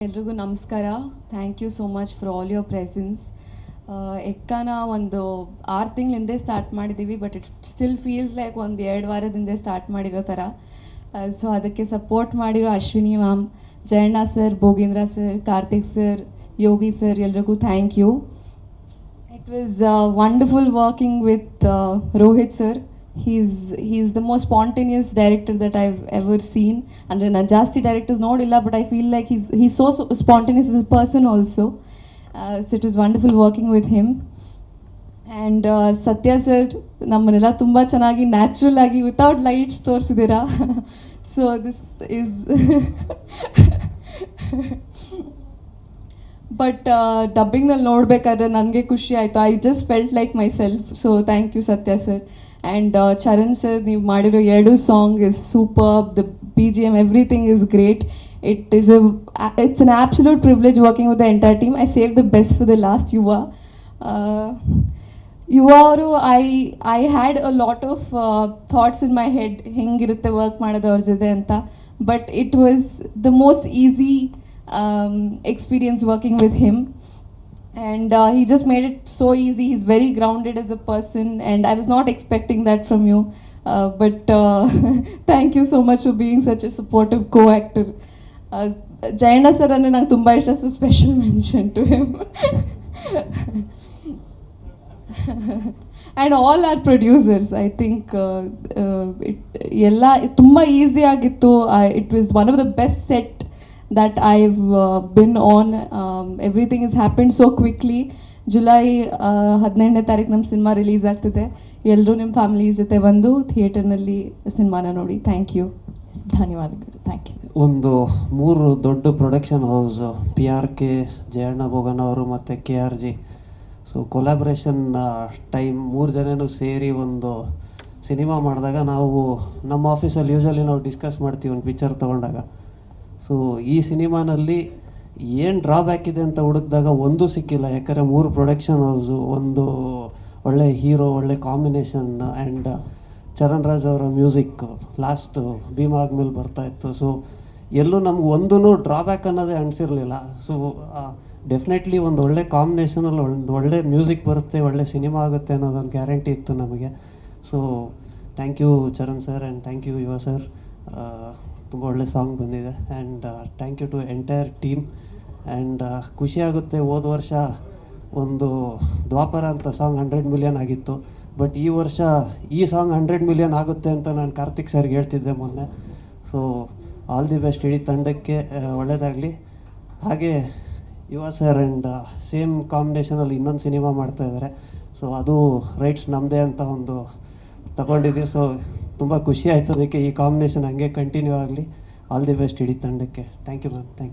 ಎಲ್ರಿಗೂ ನಮಸ್ಕಾರ. Thank you so much for all your presence ಎಕ್ಕನ ಒಂದು ಆರು ತಿಂಗಳಿಂದೆ ಸ್ಟಾರ್ಟ್ ಮಾಡಿದ್ದೀವಿ but it still feels like ಒಂದು ಎರಡು ವಾರದಿಂದ ಸ್ಟಾರ್ಟ್ ಮಾಡಿರೋ ಥರ ಸೊ ಅದಕ್ಕೆ ಸಪೋರ್ಟ್ ಮಾಡಿರೋ Ashwini ma'am Jayanna sir Bhogendra sir Karthik sir Yogi sir ಎಲ್ರಿಗೂ thank you it was wonderful working with Rohit uh, He's he's the most spontaneous director that I've ever seen. And then Najasti directors ನೋಡಿಲ್ಲ like he's he's so, so spontaneous as a person also. Uh, so it was wonderful working with him. And Satya sir ನಮ್ಮನ್ನೆಲ್ಲ ತುಂಬ ಚೆನ್ನಾಗಿ natural ಆಗಿ without lights ತೋರಿಸಿದ್ದೀರಾ so this is but ಡಬ್ಬಿಂಗ್ನಲ್ಲಿ ನೋಡಬೇಕಾದ್ರೆ ನನಗೆ ಖುಷಿ ಆಯಿತು I just felt like myself so thank you Satya sir and Charan sir ನೀವು ಮಾಡಿರೋ ಎರಡು song is super the B G M everything is great it is it's an absolute privilege working with the entire team I save the best for the last Yuva Yuva ಅವರು I I had a lot of thoughts in my head ಹೆಂಗಿರುತ್ತೆ work ಮಾಡೋದು ಅವ್ರ ಜೊತೆ ಅಂತ. But it was the most easy experience working with him. and uh, he just made it so easy he's very grounded as a person and i was not expecting that from you uh, but uh, thank you so much for being such a supportive co-actor uh, Jayanna sir ಅಂದರೆ ನಂಗೆ ತುಂಬ ಇಷ್ಟ so special mention to him and all are producers I think it ಎಲ್ಲ ತುಂಬ easy ಆಗಿತ್ತು it was one of the best set that I've uh, been on. Um, everything has happened so quickly. July ಹದಿನೆಂಟನೇ ತಾರೀಕು ನಮ್ಮ cinema release ಆಗ್ತಿದೆ. ಎಲ್ಲರೂ ನಿಮ್ಮ family ಜೊತೆ ಬಂದು ಥಿಯೇಟರ್ನಲ್ಲಿ ಸಿನಿಮಾನ ನೋಡಿ. ಥ್ಯಾಂಕ್ ಯು ಧನ್ಯವಾದಗಳು. ಥ್ಯಾಂಕ್ ಯು ಒಂದು ಮೂರು ದೊಡ್ಡ production house P R K Jayanna Bhogan ಅವರು ಮತ್ತು K R G so collaboration time ಮೂರು ಜನನೂ ಸೇರಿ ಒಂದು ಸಿನಿಮಾ ಮಾಡಿದಾಗ ನಾವು ನಮ್ಮ ಆಫೀಸಲ್ಲಿ ಯೂಶಲಿ ನಾವು ಡಿಸ್ಕಸ್ ಮಾಡ್ತೀವಿ ಒಂದು ಪಿಕ್ಚರ್ ತೊಗೊಂಡಾಗ. ಸೊ ಈ ಸಿನಿಮಾನಲ್ಲಿ ಏನು ಡ್ರಾಬ್ಯಾಕ್ ಇದೆ ಅಂತ ಹುಡುಕಿದಾಗ ಒಂದೂ ಸಿಕ್ಕಿಲ್ಲ. ಯಾಕಂದರೆ ಮೂರು ಪ್ರೊಡಕ್ಷನ್ ಹೌಸು ಒಂದು ಒಳ್ಳೆ ಹೀರೋ ಒಳ್ಳೆ ಕಾಂಬಿನೇಷನ್ ಆ್ಯಂಡ್ ಚರಣ್ ರಾಜ್ ಅವರ ಮ್ಯೂಸಿಕ್ ಲಾಸ್ಟು ಆಗ್ಮೇಲೆ ಬರ್ತಾ ಇತ್ತು. ಸೊ ಎಲ್ಲೂ ನಮ್ಗೆ ಒಂದೂ ಡ್ರಾಬ್ಯಾಕ್ ಅನ್ನೋದೇ ಅನಿಸಿರಲಿಲ್ಲ. ಸೊ ಡೆಫಿನೆಟ್ಲಿ ಒಂದು ಒಳ್ಳೆ ಕಾಂಬಿನೇಷನಲ್ಲಿ ಒಂದು ಒಳ್ಳೆ ಮ್ಯೂಸಿಕ್ ಬರುತ್ತೆ, ಒಳ್ಳೆ ಸಿನಿಮಾ ಆಗುತ್ತೆ ಅನ್ನೋದೊಂದು ಗ್ಯಾರಂಟಿ ಇತ್ತು ನಮಗೆ. So thank you Charan sir and thank you Yuva sir ತುಂಬ ಒಳ್ಳೆ ಸಾಂಗ್ ಬಂದಿದೆ. And thank you to entire team and ಖುಷಿ ಆಗುತ್ತೆ ಹೋದ ವರ್ಷ ಒಂದು ದ್ವಾಪರ ಅಂತ ಸಾಂಗ್ ಹಂಡ್ರೆಡ್ ಮಿಲಿಯನ್ ಆಗಿತ್ತು. ಬಟ್ ಈ ವರ್ಷ ಈ ಸಾಂಗ್ ಹಂಡ್ರೆಡ್ ಮಿಲಿಯನ್ ಆಗುತ್ತೆ ಅಂತ ನಾನು ಕಾರ್ತಿಕ್ ಸರ್ಗೆ ಹೇಳ್ತಿದ್ದೆ ಮೊನ್ನೆ. ಸೊ ಆಲ್ ದಿ ಬೆಸ್ಟ್ ಇಡೀ ತಂಡಕ್ಕೆ ಒಳ್ಳೆಯದಾಗಲಿ ಹಾಗೆ, ಯುವ ಸರ್ ಆ್ಯಂಡ್ ಸೇಮ್ ಕಾಂಬಿನೇಷನಲ್ಲಿ ಇನ್ನೊಂದು ಸಿನಿಮಾ ಮಾಡ್ತಾ ಇದ್ದಾರೆ ಸೊ ಅದು ರೈಟ್ಸ್ ನಮ್ಮದೇ ಅಂತ ಒಂದು ತಗೊಂಡಿದ್ದೀವಿ. ಸೊ ತುಂಬ ಖುಷಿ ಆಯ್ತು ಅದಕ್ಕೆ ಈ ಕಾಂಬಿನೇಷನ್ ಹಂಗೆ ಕಂಟಿನ್ಯೂ ಆಗಲಿ. ಆಲ್ ದಿ ಬೆಸ್ಟ್ ಇಡೀ ತಂಡಕ್ಕೆ. Thank you ma'am thank you